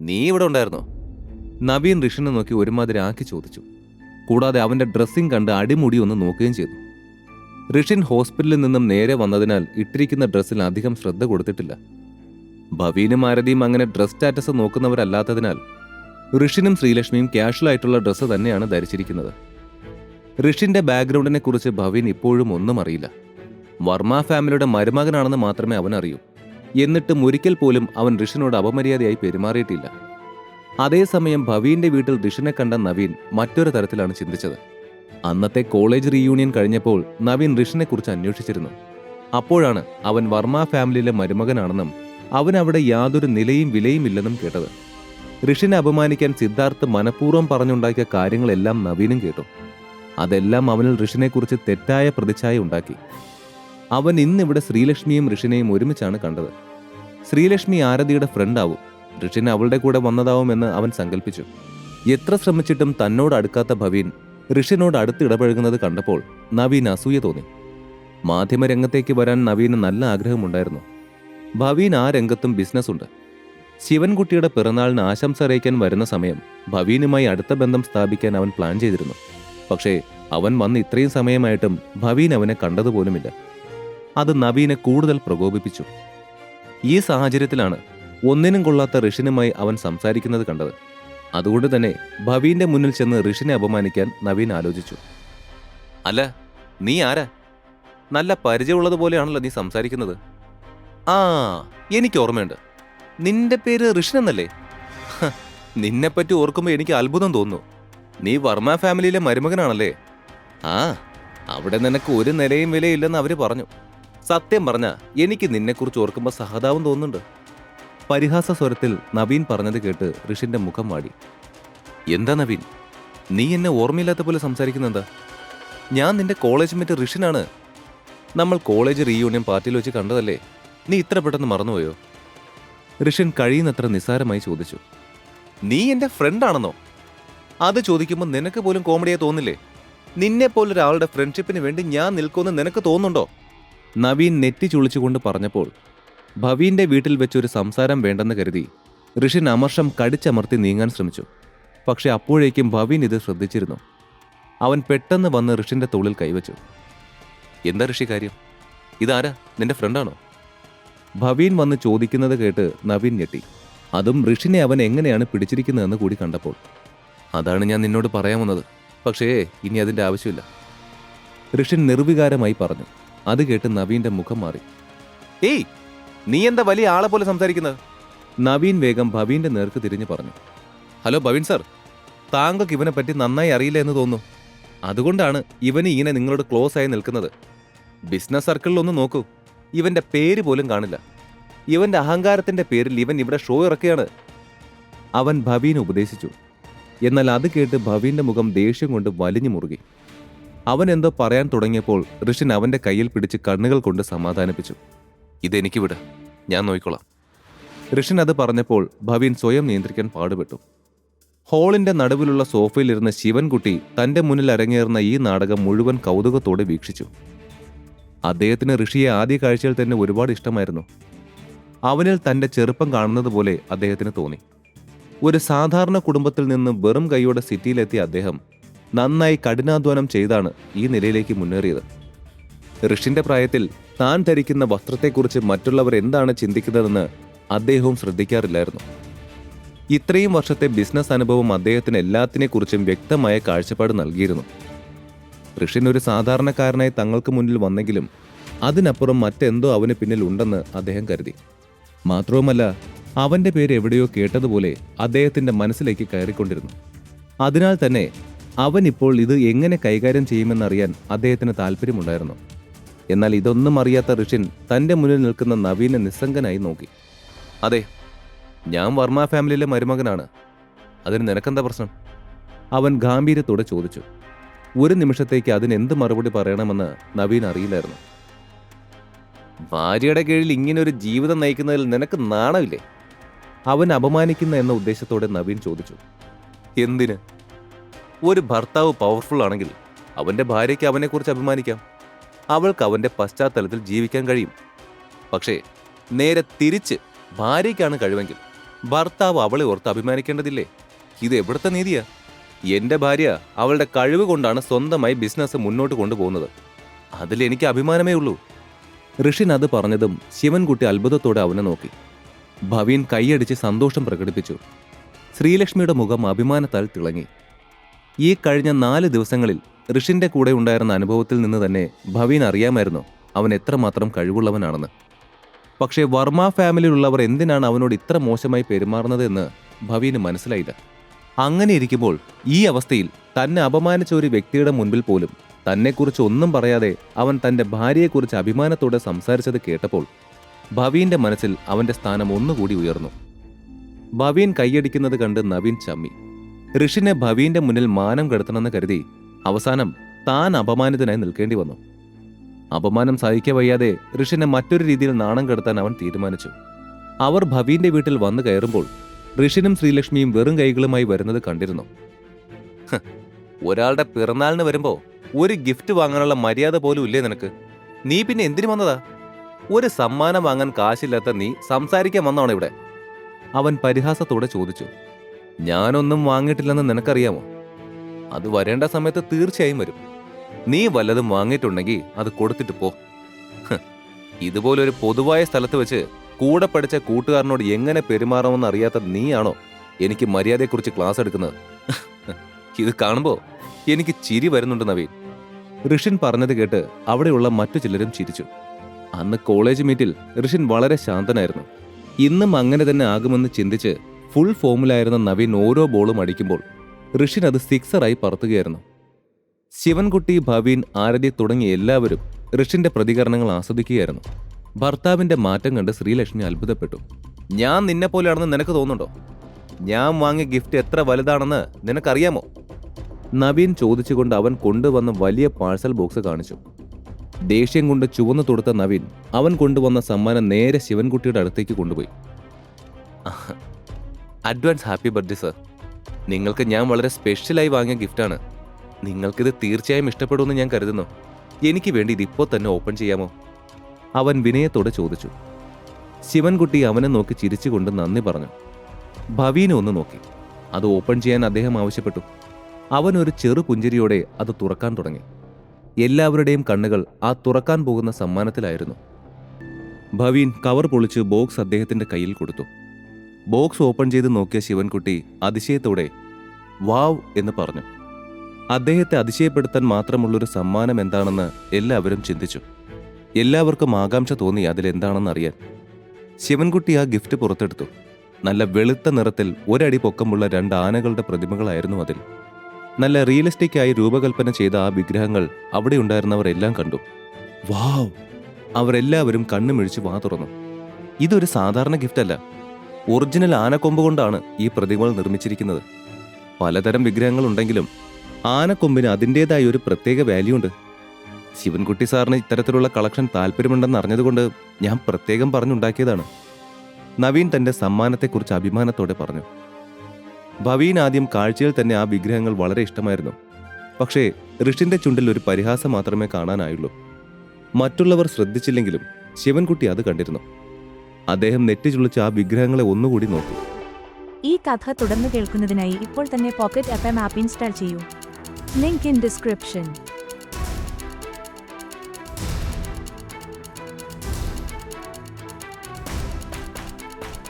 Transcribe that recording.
നീ ഇവിടെ ഉണ്ടായിരുന്നോ? നവീൻ ഋഷിനെ നോക്കി ഒരുമാതിരി ആക്കി ചോദിച്ചു. കൂടാതെ അവന്റെ ഡ്രസ്സിംഗ് കണ്ട് അടിമുടി ഒന്ന് നോക്കുകയും ചെയ്തു. ഋഷിൻ ഹോസ്പിറ്റലിൽ നിന്നും നേരെ വന്നതിനാൽ ഇട്ടിരിക്കുന്ന ഡ്രസ്സിൽ അധികം ശ്രദ്ധ കൊടുത്തിട്ടില്ല. ഭവീനും ആരതിയും അങ്ങനെ ഡ്രസ് സ്റ്റാറ്റസ് നോക്കുന്നവരല്ലാത്തതിനാൽ ഋഷിനും ശ്രീലക്ഷ്മിയും കാഷ്വൽ ആയിട്ടുള്ള ഡ്രസ്സ് തന്നെയാണ് ധരിച്ചിരിക്കുന്നത്. ഋഷിന്റെ ബാക്ക്ഗ്രൗണ്ടിനെ കുറിച്ച് ഭവീൻ ഇപ്പോഴും ഒന്നും അറിയില്ല. വർമ്മ ഫാമിലിയുടെ മരുമകനാണെന്ന് മാത്രമേ അവനറിയൂ. എന്നിട്ടും ഒരിക്കൽ പോലും അവൻ ഋഷിനോട് അപമര്യാദയായി പെരുമാറിയിട്ടില്ല. അതേസമയം ഭവീന്റെ വീട്ടിൽ ഋഷിനെ കണ്ട നവീൻ മറ്റൊരു തരത്തിലാണ് ചിന്തിച്ചത്. അന്നത്തെ കോളേജ് റീയൂണിയൻ കഴിഞ്ഞപ്പോൾ നവീൻ ഋഷിനെക്കുറിച്ച് അന്വേഷിച്ചിരുന്നു. അപ്പോഴാണ് അവൻ വർമ്മ ഫാമിലിയിലെ മരുമകനാണെന്നും അവൻ അവിടെ യാതൊരു നിലയും വിലയും ഇല്ലെന്നും കേട്ടത്. ഋഷിനെ അപമാനിക്കാൻ സിദ്ധാർത്ഥ് മനഃപൂർവം പറഞ്ഞുണ്ടാക്കിയ കാര്യങ്ങളെല്ലാം നവീനും കേട്ടു. അതെല്ലാം അവനിൽ ഋഷിനെക്കുറിച്ച് തെറ്റായ പ്രതിച്ഛായ ഉണ്ടാക്കി. അവൻ ഇന്നിവിടെ ശ്രീലക്ഷ്മിയും ഋഷിനെയും ഒരുമിച്ചാണ് കണ്ടത്. ശ്രീലക്ഷ്മി ആരതിയുടെ ഫ്രണ്ടാവും. ഋഷിൻ അവളുടെ കൂടെ വന്നതാവുമെന്ന് അവൻ സങ്കല്പിച്ചു എത്ര ശ്രമിച്ചിട്ടും തന്നോട് അടുക്കാത്ത ഭവീൻ ഋഷിനോട് അടുത്ത് ഇടപഴകുന്നത് കണ്ടപ്പോൾ നവീൻ അസൂയ തോന്നി. മാധ്യമരംഗത്തേക്ക് വരാൻ നവീന് നല്ല ആഗ്രഹമുണ്ടായിരുന്നു. ഭവീൻ ആ രംഗത്തും ബിസിനസ് ബിസിനസ്സുണ്ട്. ശിവൻകുട്ടിയുടെ പിറന്നാളിന് ആശംസ അറിയിക്കാൻ വരുന്ന സമയം ഭവീനുമായി അടുത്ത ബന്ധം സ്ഥാപിക്കാൻ അവൻ പ്ലാൻ ചെയ്തിരുന്നു. പക്ഷേ അവൻ വന്ന് ഇത്രയും സമയമായിട്ടും ഭവീൻ അവനെ കണ്ടതുപോലുമില്ല. അത് നവീനെ കൂടുതൽ പ്രകോപിപ്പിച്ചു. ഈ സാഹചര്യത്തിലാണ് ഒന്നിനും കൊള്ളാത്ത ഋഷിനുമായി അവൻ സംസാരിക്കുന്നത് കണ്ടത്. അതുകൊണ്ട് തന്നെ ഭവീന്റെ മുന്നിൽ ചെന്ന് ഋഷിനെ അപമാനിക്കാൻ നവീൻ ആലോചിച്ചു. അല്ല നീ ആരാ? നല്ല പരിചയമുള്ളതുപോലെയാണല്ലോ നീ സംസാരിക്കുന്നത്. ആ എനിക്ക് ഓർമ്മയുണ്ട്. നിന്റെ പേര് ഋഷിനെന്നല്ലേ നിന്നെപ്പറ്റി ഓർക്കുമ്പോൾ എനിക്ക് അത്ഭുതം തോന്നുന്നു. നീ വർമ്മ ഫാമിലിയിലെ മരുമകനാണല്ലേ? ആ അവിടെ നിനക്ക് ഒരു നിലയും വിലയില്ലെന്ന് അവർ പറഞ്ഞു. സത്യം പറഞ്ഞ എനിക്ക് നിന്നെക്കുറിച്ച് ഓർക്കുമ്പോൾ സഹതാപം തോന്നുന്നുണ്ട്. പരിഹാസ സ്വരത്തിൽ നവീൻ പറഞ്ഞത് കേട്ട് ഋഷിന്റെ മുഖം വാടി. എന്താ നവീൻ? നീ എന്നെ ഓർമ്മയില്ലാത്ത പോലെ സംസാരിക്കുന്നെന്താ ഞാൻ നിന്റെ കോളേജ് മേറ്റ് ഋഷിനാണ്. നമ്മൾ കോളേജ് റീയൂണിയൻ പാർട്ടിയിൽ വെച്ച് കണ്ടതല്ലേ? നീ ഇത്ര പെട്ടെന്ന് മറന്നുപോയോ? ഋഷൻ കഴിയുന്നത്ര നിസ്സാരമായി ചോദിച്ചു. നീ എന്റെ ഫ്രണ്ടാണെന്നോ അത് ചോദിക്കുമ്പോൾ നിനക്ക് പോലും കോമഡിയായി തോന്നില്ലേ? നിന്നെ പോലൊരാളുടെ ഫ്രണ്ട്ഷിപ്പിന് വേണ്ടി ഞാൻ നിൽക്കുമെന്ന് നിനക്ക് തോന്നുന്നുണ്ടോ? നവീൻ നെറ്റി ചുളിച്ചുകൊണ്ട് പറഞ്ഞപ്പോൾ ഭവീന്റെ വീട്ടിൽ വെച്ചൊരു സംസാരം വേണ്ടെന്ന് കരുതി ഋഷിൻ അമർഷം കടിച്ചമർത്തി നീങ്ങാൻ ശ്രമിച്ചു. പക്ഷെ അപ്പോഴേക്കും ഭവീൻ ഇത് ശ്രദ്ധിച്ചിരുന്നു. അവൻ പെട്ടെന്ന് വന്ന് ഋഷിന്റെ തോളിൽ കൈവച്ചു. എന്താ ഋഷി കാര്യം? ഇതാരാ? നിന്റെ ഫ്രണ്ടാണോ? ഭവീൻ വന്ന് ചോദിക്കുന്നത് കേട്ട് നവീൻ ഞെട്ടി. അതും ഋഷിനെ അവൻ എങ്ങനെയാണ് പിടിച്ചിരിക്കുന്നതെന്ന് കൂടി കണ്ടപ്പോൾ അതാണ് ഞാൻ നിന്നോട് പറയാൻ വന്നത്. പക്ഷേ ഇനി അതിന്റെ ആവശ്യമില്ല. ഋഷിൻ നിർവികാരമായി പറഞ്ഞു. അത് കേട്ട് നവീന്റെ മുഖം മാറി. ഏയ് നീ എന്താ വലിയ ആളെ പോലെ സംസാരിക്കുന്നത്? നവീൻ വേഗം ഭവീന്റെ നേർക്ക് തിരിഞ്ഞു പറഞ്ഞു. Hello Bhavin sir. താങ്കൾക്ക് ഇവനെ പറ്റി നന്നായി അറിയില്ല എന്ന് തോന്നുന്നു. അതുകൊണ്ടാണ് ഇവന് ഇങ്ങനെ നിങ്ങളോട് ക്ലോസ് ആയി നിൽക്കുന്നത്. ബിസിനസ് സർക്കിളിൽ ഒന്ന് നോക്കൂ. ഇവന്റെ പേര് പോലും കാണില്ല. ഇവന്റെ അഹങ്കാരത്തിന്റെ പേരിൽ ഇവൻ ഇവിടെ ഷോ ഇറക്കുകയാണ്. അവൻ ഭവീനെ ഉപദേശിച്ചു. എന്നാൽ അത് കേട്ട് ഭവീന്റെ മുഖം ദേഷ്യം കൊണ്ട് വലിഞ്ഞു മുറുകി. അവൻ എന്തോ പറയാൻ തുടങ്ങിയപ്പോൾ ഋഷിൻ അവന്റെ കയ്യിൽ പിടിച്ച് കണ്ണുകൾ കൊണ്ട് സമാധാനിപ്പിച്ചു. ഇതെനിക്ക് വിട്. ഞാൻ നോക്കിക്കൊള്ളാം ഋഷിൻ അത് പറഞ്ഞപ്പോൾ ഭവീൻ സ്വയം നിയന്ത്രിക്കാൻ പാടുപെട്ടു. ഹോളിന്റെ നടുവിലുള്ള സോഫയിലിരുന്ന ശിവൻകുട്ടി തന്റെ മുന്നിൽ അരങ്ങേറുന്ന ഈ നാടകം മുഴുവൻ കൗതുകത്തോടെ വീക്ഷിച്ചു. അദ്ദേഹത്തിന് ഋഷിയെ ആദ്യ കാഴ്ചയിൽ തന്നെ ഒരുപാട് ഇഷ്ടമായിരുന്നു. അവനിൽ തന്റെ ചെറുപ്പം കാണുന്നത് പോലെ അദ്ദേഹത്തിന് തോന്നി. ഒരു സാധാരണ കുടുംബത്തിൽ നിന്ന് വെറും കൈയോടെ സിറ്റിയിലെത്തിയ അദ്ദേഹം നന്നായി കഠിനാധ്വാനം ചെയ്താണ് ഈ നിലയിലേക്ക് മുന്നേറിയത്. ഋഷിന്റെ പ്രായത്തിൽ താൻ ധരിക്കുന്ന വസ്ത്രത്തെക്കുറിച്ച് മറ്റുള്ളവർ എന്താണ് ചിന്തിക്കുന്നതെന്ന് അദ്ദേഹവും ശ്രദ്ധിക്കാറില്ലായിരുന്നു. ഇത്രയും വർഷത്തെ ബിസിനസ് അനുഭവം അദ്ദേഹത്തിന് എല്ലാത്തിനെക്കുറിച്ചും വ്യക്തമായ കാഴ്ചപ്പാട് നൽകിയിരുന്നു. ഋഷിൻ ഒരു സാധാരണക്കാരനായി തങ്ങൾക്ക് മുന്നിൽ വന്നെങ്കിലും അതിനപ്പുറം മറ്റെന്തോ അവന് പിന്നിൽ ഉണ്ടെന്ന് അദ്ദേഹം കരുതി. മാത്രവുമല്ല അവന്റെ പേര് എവിടെയോ കേട്ടതുപോലെ അദ്ദേഹത്തിന്റെ മനസ്സിലേക്ക് കയറിക്കൊണ്ടിരുന്നു. അതിനാൽ തന്നെ അവൻ ഇപ്പോൾ ഇത് എങ്ങനെ കൈകാര്യം ചെയ്യുമെന്നറിയാൻ അദ്ദേഹത്തിന് താല്പര്യമുണ്ടായിരുന്നു. എന്നാൽ ഇതൊന്നും അറിയാത്ത ഋഷിൻ തന്റെ മുന്നിൽ നിൽക്കുന്ന നവീനെ നിസ്സംഗനായി നോക്കി. അതെ ഞാൻ വർമ്മ ഫാമിലിയിലെ മരുമകനാണ്. അതിന് നിനക്കെന്താ പ്രശ്നം? അവൻ ഗാംഭീര്യത്തോടെ ചോദിച്ചു. ഒരു നിമിഷത്തേക്ക് അതിന് എന്ത് മറുപടി പറയണമെന്ന് നവീൻ അറിയില്ലായിരുന്നു. ഭാര്യയുടെ കീഴിൽ ഇങ്ങനെ ഒരു ജീവിതം നയിക്കുന്നതിൽ നിനക്ക് നാണമില്ലേ? അവൻ അപമാനിക്കുന്ന എന്ന ഉദ്ദേശത്തോടെ നവീൻ ചോദിച്ചു. എന്തിന്? ഒരു ഭർത്താവ് പവർഫുൾ ആണെങ്കിൽ അവന്റെ ഭാര്യയ്ക്ക് അവനെക്കുറിച്ച് അഭിമാനിക്കാം. അവൾക്ക് അവന്റെ പശ്ചാത്തലത്തിൽ ജീവിക്കാൻ കഴിയും. പക്ഷേ നേരെ തിരിച്ച് ഭാര്യയ്ക്കാണ് കഴിവെങ്കിൽ ഭർത്താവ് അവളെ ഓർത്ത് അഭിമാനിക്കേണ്ടതില്ലേ? ഇത് എവിടുത്തെ നീതിയാ? എന്റെ ഭാര്യ അവളുടെ കഴിവ് കൊണ്ടാണ് സ്വന്തമായി ബിസിനസ് മുന്നോട്ട് കൊണ്ടുപോകുന്നത്. അതിൽ എനിക്ക് അഭിമാനമേ ഉള്ളൂ. ഋഷിൻ അത് പറഞ്ഞതും ശിവൻകുട്ടി അത്ഭുതത്തോടെ അവനെ നോക്കി. ഭവീൻ കൈയടിച്ച് സന്തോഷം പ്രകടിപ്പിച്ചു. ശ്രീലക്ഷ്മിയുടെ മുഖം അഭിമാനത്താൽ തിളങ്ങി. ഈ കഴിഞ്ഞ നാല് ദിവസങ്ങളിൽ ഋഷിന്റെ കൂടെ ഉണ്ടായിരുന്ന അനുഭവത്തിൽ നിന്ന് തന്നെ ഭവീൻ അറിയാമായിരുന്നു അവൻ എത്രമാത്രം കഴിവുള്ളവനാണെന്ന്. പക്ഷേ വർമ്മ ഫാമിലിയിലുള്ളവർ എന്തിനാണ് അവനോട് ഇത്ര മോശമായി പെരുമാറുന്നതെന്ന് ഭവീന് മനസ്സിലായില്ല. അങ്ങനെ ഇരിക്കുമ്പോൾ ഈ അവസ്ഥയിൽ തന്നെ അപമാനിച്ച ഒരു വ്യക്തിയുടെ മുൻപിൽ പോലും തന്നെക്കുറിച്ച് ഒന്നും പറയാതെ അവൻ തന്റെ ഭാര്യയെക്കുറിച്ച് അഭിമാനത്തോടെ സംസാരിച്ചത് കേട്ടപ്പോൾ ഭവീന്റെ മനസ്സിൽ അവന്റെ സ്ഥാനം ഒന്നുകൂടി ഉയർന്നു. ഭവീൻ കൈയടിക്കുന്നത് കണ്ട് നവീൻ ചമ്മി. ഋഷിനെ ഭവീന്റെ മുന്നിൽ മാനം കെടുത്തണമെന്ന് കരുതി അവസാനം താൻ അപമാനിതനായി നിൽക്കേണ്ടി വന്നു. അപമാനം സഹിക്ക വയ്യാതെ ഋഷിനെ മറ്റൊരു രീതിയിൽ നാണം കെടുത്താൻ അവൻ തീരുമാനിച്ചു. അവർ ഭവീന്റെ വീട്ടിൽ വന്നു കയറുമ്പോൾ ഋഷിനും ശ്രീലക്ഷ്മിയും വെറും കൈകളുമായി വരുന്നത് കണ്ടിരുന്നു. ഒരാളുടെ പിറന്നാളിന് വരുമ്പോ ഒരു ഗിഫ്റ്റ് വാങ്ങാനുള്ള മര്യാദ പോലും ഇല്ലേ നിനക്ക്? നീ പിന്നെ എന്തിനു വന്നതാ? ഒരു സമ്മാനം വാങ്ങാൻ കാശില്ലാത്ത നീ സംസാരിക്കാൻ വന്നാണോ ഇവിടെ? അവൻ പരിഹാസത്തോടെ ചോദിച്ചു. ഞാനൊന്നും വാങ്ങിയിട്ടില്ലെന്ന് നിനക്കറിയാമോ? അത് വരേണ്ട സമയത്ത് തീർച്ചയായും വരും. നീ വല്ലതും വാങ്ങിയിട്ടുണ്ടെങ്കിൽ അത് കൊടുത്തിട്ട് പോ. ഇതുപോലൊരു പൊതുവായ സ്ഥലത്ത് വെച്ച് കൂടെ പഠിച്ച കൂട്ടുകാരനോട് എങ്ങനെ പെരുമാറണമെന്ന് അറിയാത്ത നീയാണോ എനിക്ക് മര്യാദയെക്കുറിച്ച് ക്ലാസ് എടുക്കുന്നത്? ഇത് കാണുമ്പോൾ എനിക്ക് ചിരി വരുന്നുണ്ട് നവീൻ. ഋഷിൻ പറഞ്ഞത് കേട്ട് അവിടെയുള്ള മറ്റു ചിലരും ചിരിച്ചു. അന്ന് കോളേജ് മീറ്റിൽ ഋഷിൻ വളരെ ശാന്തനായിരുന്നു. ഇന്നും അങ്ങനെ തന്നെ ആകുമെന്ന് ചിന്തിച്ച് ഫുൾ ഫോമിലായിരുന്ന നവീൻ ഓരോ ബോളും അടിക്കുമ്പോൾ ഋഷിൻ അത് സിക്സറായി പറത്തുകയായിരുന്നു. ശിവൻകുട്ടി ഭവീൻ ആരതി തുടങ്ങിയ എല്ലാവരും ഋഷിന്റെ പ്രതികരണങ്ങൾ ആസ്വദിക്കുകയായിരുന്നു. ഭർത്താവിന്റെ മാറ്റം കണ്ട് ശ്രീലക്ഷ്മി അത്ഭുതപ്പെട്ടു. ഞാൻ നിന്നെ പോലെയാണെന്ന് നിനക്ക് തോന്നുന്നുണ്ടോ? ഞാൻ വാങ്ങിയ ഗിഫ്റ്റ് എത്ര വലുതാണെന്ന് നിനക്കറിയാമോ? നവീൻ ചോദിച്ചുകൊണ്ട് അവൻ കൊണ്ടുവന്ന വലിയ പാഴ്സൽ ബോക്സ് കാണിച്ചു. ദേഷ്യം കൊണ്ട് ചുവന്നു തൊടുത്ത നവീൻ അവൻ കൊണ്ടുവന്ന സമ്മാനം നേരെ ശിവൻകുട്ടിയുടെ അടുത്തേക്ക് കൊണ്ടുപോയി. Advance happy birthday sir. നിങ്ങൾക്ക് ഞാൻ വളരെ സ്പെഷ്യലായി വാങ്ങിയ ഗിഫ്റ്റാണ് നിങ്ങൾക്കിത് തീർച്ചയായും ഇഷ്ടപ്പെടുമെന്ന് ഞാൻ കരുതുന്നു. എനിക്ക് വേണ്ടി ഇതിപ്പോൾ തന്നെ ഓപ്പൺ ചെയ്യാമോ? അവൻ വിനയത്തോടെ ചോദിച്ചു. ശിവൻകുട്ടി അവനെ നോക്കി ചിരിച്ചുകൊണ്ട് നന്ദി പറഞ്ഞു. ഭവീനെ ഒന്ന് നോക്കി. അത് ഓപ്പൺ ചെയ്യാൻ അദ്ദേഹം ആവശ്യപ്പെട്ടു. അവൻ ഒരു ചെറു പുഞ്ചിരിയോടെ അത് തുറക്കാൻ തുടങ്ങി. എല്ലാവരുടെയും കണ്ണുകൾ ആ തുറക്കാൻ പോകുന്ന സമ്മാനത്തിലായിരുന്നു. ഭവീൻ കവർ പൊളിച്ച് ബോക്സ് അദ്ദേഹത്തിന്റെ കയ്യിൽ കൊടുത്തു. ബോക്സ് ഓപ്പൺ ചെയ്ത് നോക്കിയ ശിവൻകുട്ടി അതിശയത്തോടെ വാവ് എന്ന് പറഞ്ഞു. അദ്ദേഹത്തെ അതിശയപ്പെടുത്താൻ മാത്രമുള്ളൊരു സമ്മാനം എന്താണെന്ന് എല്ലാവരും ചിന്തിച്ചു. എല്ലാവർക്കും ആകാംക്ഷ തോന്നി അതിലെന്താണെന്ന് അറിയാൻ ശിവൻകുട്ടി ആ ഗിഫ്റ്റ് പുറത്തെടുത്തു. നല്ല വെളുത്ത നിറത്തിൽ ഒരടി പൊക്കമുള്ള രണ്ട് ആനകളുടെ പ്രതിമകളായിരുന്നു അതിൽ. നല്ല റിയലിസ്റ്റിക്കായി രൂപകൽപ്പന ചെയ്ത ആ വിഗ്രഹങ്ങൾ അവിടെ ഉണ്ടായിരുന്നവർ എല്ലാം കണ്ടു. വാവ് അവരെല്ലാവരും കണ്ണുമിഴിച്ച് വാ തുറന്നു. ഇതൊരു സാധാരണ ഗിഫ്റ്റ് അല്ല ഒറിജിനൽ ആനക്കൊമ്പ് കൊണ്ടാണ് ഈ പ്രതിമകൾ നിർമ്മിച്ചിരിക്കുന്നത്. പലതരം വിഗ്രഹങ്ങൾ ഉണ്ടെങ്കിലും ആനക്കൊമ്പിന് അതിന്റെതായ ഒരു പ്രത്യേക വാല്യൂ ഉണ്ട് ശിവൻകുട്ടി സാറിന് ഇത്തരത്തിലുള്ള കളക്ഷൻ താല്പര്യമുണ്ടെന്ന് അറിഞ്ഞതുകൊണ്ട് ഞാൻ പ്രത്യേകം പറഞ്ഞുണ്ടാക്കിയതാണ്. നവീൻ തന്റെ സമ്മാനത്തെക്കുറിച്ച് അഭിമാനത്തോടെ പറഞ്ഞു. ഭവീൻ ആദ്യം കാഴ്ചയിൽ തന്നെ ആ വിഗ്രഹങ്ങൾ വളരെ ഇഷ്ടമായിരുന്നു. പക്ഷേ ഋഷിന്റെ ചുണ്ടിൽ ഒരു പരിഹാസം മാത്രമേ കാണാനായുള്ളൂ. മറ്റുള്ളവർ ശ്രദ്ധിച്ചില്ലെങ്കിലും ശിവൻകുട്ടി അത് കണ്ടിരുന്നു. അദ്ദേഹം നെറ്റി ചുളിച്ച് ആ വിഗ്രഹങ്ങളെ ഒന്നുകൂടി നോക്കി. ഈ കഥ തുടർന്ന് കേൾക്കുന്നതിനായി ഇപ്പോൾ തന്നെ പോക്കറ്റ് എം ആപ്പ് ഇൻസ്റ്റാൾ ചെയ്യൂ. Link in description.